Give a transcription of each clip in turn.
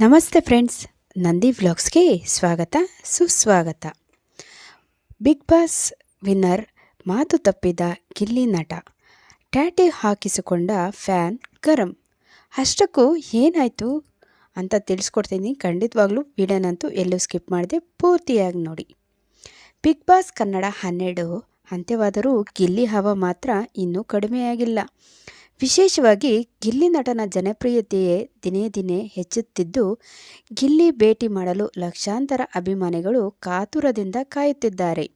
ನಮಸ್ತೆ ಫ್ರೆಂಡ್ಸ್, ನಂದಿ ವ್ಲಾಗ್ಸ್ಗೆ ಸ್ವಾಗತ, ಸುಸ್ವಾಗತ. ಬಿಗ್ ಬಾಸ್ ವಿನ್ನರ್ ಮಾತು ತಪ್ಪಿದ ಗಿಲ್ಲಿ ನಟ, ಟ್ಯಾಟಿ ಹಾಕಿಸಿಕೊಂಡ ಫ್ಯಾನ್ ಗರಂ. ಅಷ್ಟಕ್ಕೂ ಏನಾಯಿತು ಅಂತ ತಿಳಿಸ್ಕೊಡ್ತೀನಿ. ಖಂಡಿತವಾಗ್ಲೂ ವಿಡಿಯೋನಂತೂ ಎಲ್ಲೂ ಸ್ಕಿಪ್ ಮಾಡಿದೆ ಪೂರ್ತಿಯಾಗಿ ನೋಡಿ. ಬಿಗ್ ಬಾಸ್ ಕನ್ನಡ ಹನ್ನೆರಡು ಅಂತ್ಯವಾದರೂ ಗಿಲ್ಲಿ ಹವ ಮಾತ್ರ ಇನ್ನೂ ಕಡಿಮೆಯಾಗಿಲ್ಲ. ವಿಶೇಷವಾಗಿ ಗಿಲ್ಲಿ ನಟನ ಜನಪ್ರಿಯತೆಯೇ ದಿನೇ ದಿನೇ ಹೆಚ್ಚುತ್ತಿದ್ದು, ಗಿಲ್ಲಿ ಭೇಟಿ ಮಾಡಲು ಲಕ್ಷಾಂತರ ಅಭಿಮಾನಿಗಳು ಕಾತುರದಿಂದ ಕಾಯುತ್ತಿದ್ದಾರೆ.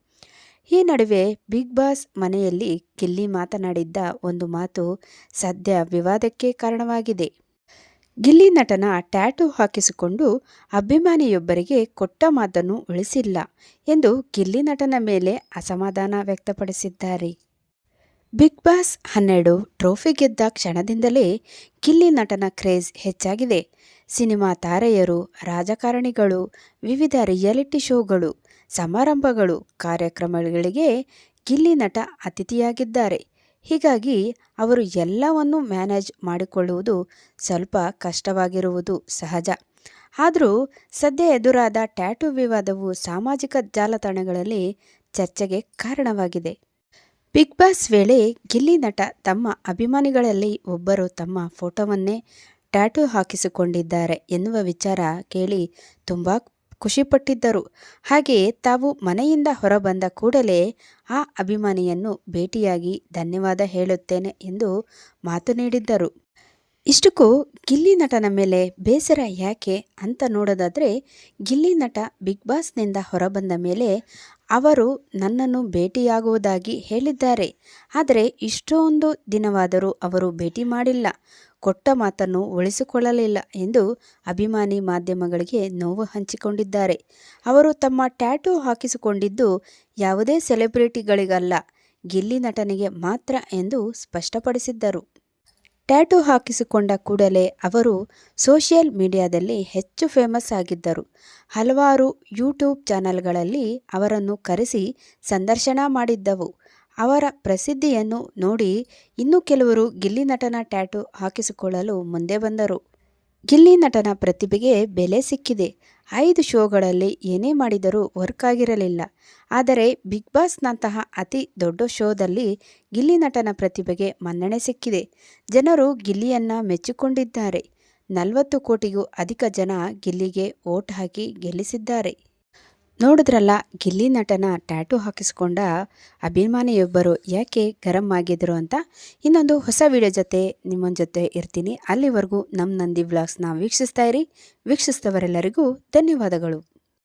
ಈ ನಡುವೆ ಬಿಗ್ ಬಾಸ್ ಮನೆಯಲ್ಲಿ ಗಿಲ್ಲಿ ಮಾತನಾಡಿದ್ದ ಒಂದು ಮಾತು ಸದ್ಯ ವಿವಾದಕ್ಕೆ ಕಾರಣವಾಗಿದೆ. ಗಿಲ್ಲಿ ನಟನ ಟ್ಯಾಟೂ ಹಾಕಿಸಿಕೊಂಡು ಅಭಿಮಾನಿಯೊಬ್ಬರಿಗೆ ಕೊಟ್ಟ ಮಾತನ್ನು ಉಳಿಸಿಲ್ಲ ಎಂದು ಗಿಲ್ಲಿ ನಟನ ಮೇಲೆ ಅಸಮಾಧಾನ ವ್ಯಕ್ತಪಡಿಸಿದ್ದಾರೆ. ಬಿಗ್ ಬಾಸ್ ಹನ್ನೆರಡು ಟ್ರೋಫಿ ಗೆದ್ದ ಕ್ಷಣದಿಂದಲೇ ಕಿಲ್ಲಿ ನಟನ ಕ್ರೇಜ್ ಹೆಚ್ಚಾಗಿದೆ. ಸಿನಿಮಾ ತಾರೆಯರು, ರಾಜಕಾರಣಿಗಳು, ವಿವಿಧ ರಿಯಾಲಿಟಿ ಶೋಗಳು, ಸಮಾರಂಭಗಳು, ಕಾರ್ಯಕ್ರಮಗಳಿಗೆ ಕಿಲ್ಲಿ ನಟ ಅತಿಥಿಯಾಗಿದ್ದಾರೆ. ಹೀಗಾಗಿ ಅವರು ಎಲ್ಲವನ್ನೂ ಮ್ಯಾನೇಜ್ ಮಾಡಿಕೊಳ್ಳುವುದು ಸ್ವಲ್ಪ ಕಷ್ಟವಾಗಿರುವುದು ಸಹಜ. ಆದರೂ ಸದ್ಯ ಎದುರಾದ ಟ್ಯಾಟೂ ವಿವಾದವು ಸಾಮಾಜಿಕ ಜಾಲತಾಣಗಳಲ್ಲಿ ಚರ್ಚೆಗೆ ಕಾರಣವಾಗಿದೆ. ಬಿಗ್ ಬಾಸ್ ವೇಳೆ ಗಿಲ್ಲಿ ನಟ ತಮ್ಮ ಅಭಿಮಾನಿಗಳಲ್ಲಿ ಒಬ್ಬರು ತಮ್ಮ ಫೋಟೋವನ್ನೇ ಟ್ಯಾಟೂ ಹಾಕಿಸಿಕೊಂಡಿದ್ದಾರೆ ಎನ್ನುವ ವಿಚಾರ ಕೇಳಿ ತುಂಬ ಖುಷಿಪಟ್ಟಿದ್ದರು. ಹಾಗೆಯೇ ತಾವು ಮನೆಯಿಂದ ಹೊರಬಂದ ಕೂಡಲೇ ಆ ಅಭಿಮಾನಿಯನ್ನು ಭೇಟಿಯಾಗಿ ಧನ್ಯವಾದ ಹೇಳುತ್ತೇನೆ ಎಂದು ಮಾತು ನೀಡಿದ್ದರು. ಇಷ್ಟಕ್ಕೂ ಗಿಲ್ಲಿ ನಟನ ಮೇಲೆ ಬೇಸರ ಯಾಕೆ ಅಂತ ನೋಡೋದಾದರೆ ಗಿಲ್ಲಿ ನಟ ಬಿಗ್ ಬಾಸ್ನಿಂದ ಹೊರಬಂದ ಮೇಲೆ ಅವರು ನನ್ನನ್ನು ಭೇಟಿಯಾಗುವುದಾಗಿ ಹೇಳಿದ್ದಾರೆ. ಆದರೆ ಇಷ್ಟೊಂದು ದಿನವಾದರೂ ಅವರು ಭೇಟಿ ಮಾಡಿಲ್ಲ. ಕೊಟ್ಟ ಮಾತನ್ನು ಉಳಿಸಿಕೊಳ್ಳಲಿಲ್ಲ ಎಂದು ಅಭಿಮಾನಿ ಮಾಧ್ಯಮಗಳಿಗೆ ನೋವು ಹಂಚಿಕೊಂಡಿದ್ದಾರೆ. ಅವರು ತಮ್ಮ ಟ್ಯಾಟೂ ಹಾಕಿಸಿಕೊಂಡಿದ್ದು ಯಾವುದೇ ಸೆಲೆಬ್ರಿಟಿಗಳಿಗಲ್ಲ. ಗಿಲ್ಲಿ ನಟನಿಗೆ ಮಾತ್ರ ಎಂದು ಸ್ಪಷ್ಟಪಡಿಸಿದ್ದರು. ಟ್ಯಾಟೂ ಹಾಕಿಸಿಕೊಂಡ ಕೂಡಲೇ ಅವರು ಸೋಷಿಯಲ್ ಮೀಡಿಯಾದಲ್ಲಿ ಹೆಚ್ಚು ಫೇಮಸ್ ಆಗಿದ್ದರು. ಹಲವಾರು ಯೂಟ್ಯೂಬ್ ಚಾನೆಲ್ಗಳಲ್ಲಿ ಅವರನ್ನು ಕರೆಸಿ ಸಂದರ್ಶನ ಮಾಡಿದ್ದವು. ಅವರ ಪ್ರಸಿದ್ಧಿಯನ್ನು ನೋಡಿ ಇನ್ನೂ ಕೆಲವರು ಗಿಲ್ಲಿ ನಟನ ಟ್ಯಾಟೂ ಹಾಕಿಸಿಕೊಳ್ಳಲು ಮುಂದೆ ಬಂದರು. ಗಿಲ್ಲಿ ನಟನ ಪ್ರತಿಭೆಗೆ ಬೆಲೆ ಸಿಕ್ಕಿದೆ. ಐದು ಶೋಗಳಲ್ಲಿ ಏನೇ ಮಾಡಿದರೂ ವರ್ಕ್ ಆಗಿರಲಿಲ್ಲ. ಆದರೆ ಬಿಗ್ ಬಾಸ್ನಂತಹ ಅತಿ ದೊಡ್ಡ ಶೋದಲ್ಲಿ ಗಿಲ್ಲಿ ನಟನ ಪ್ರತಿಭೆಗೆ ಮನ್ನಣೆ ಸಿಕ್ಕಿದೆ. ಜನರು ಗಿಲ್ಲಿಯನ್ನು ಮೆಚ್ಚಿಕೊಂಡಿದ್ದಾರೆ. ನಲವತ್ತು ಕೋಟಿಗೂ ಅಧಿಕ ಜನ ಗಿಲ್ಲಿಗೆ ಓಟ್ ಹಾಕಿ ಗೆಲ್ಲಿಸಿದ್ದಾರೆ. ನೋಡಿದ್ರಲ್ಲ, ಗಿಲ್ಲಿ ನಟನ ಟ್ಯಾಟೂ ಹಾಕಿಸ್ಕೊಂಡ ಅಭಿಮಾನಿಯೊಬ್ಬರು ಯಾಕೆ ಗರಂ ಆಗಿದ್ರು ಅಂತ ಇನ್ನೊಂದು ಹೊಸ ವಿಡಿಯೋ ಜೊತೆ ನಿಮ್ಮ ಜೊತೆ ಇರ್ತೀನಿ. ಅಲ್ಲಿವರೆಗೂ ನಮ್ಮ ನಂದಿ ವ್ಲಾಗ್ಸ್ನ ವೀಕ್ಷಿಸ್ತಾ ಇರಿ. ವೀಕ್ಷಿಸಿದವರೆಲ್ಲರಿಗೂ ಧನ್ಯವಾದಗಳು.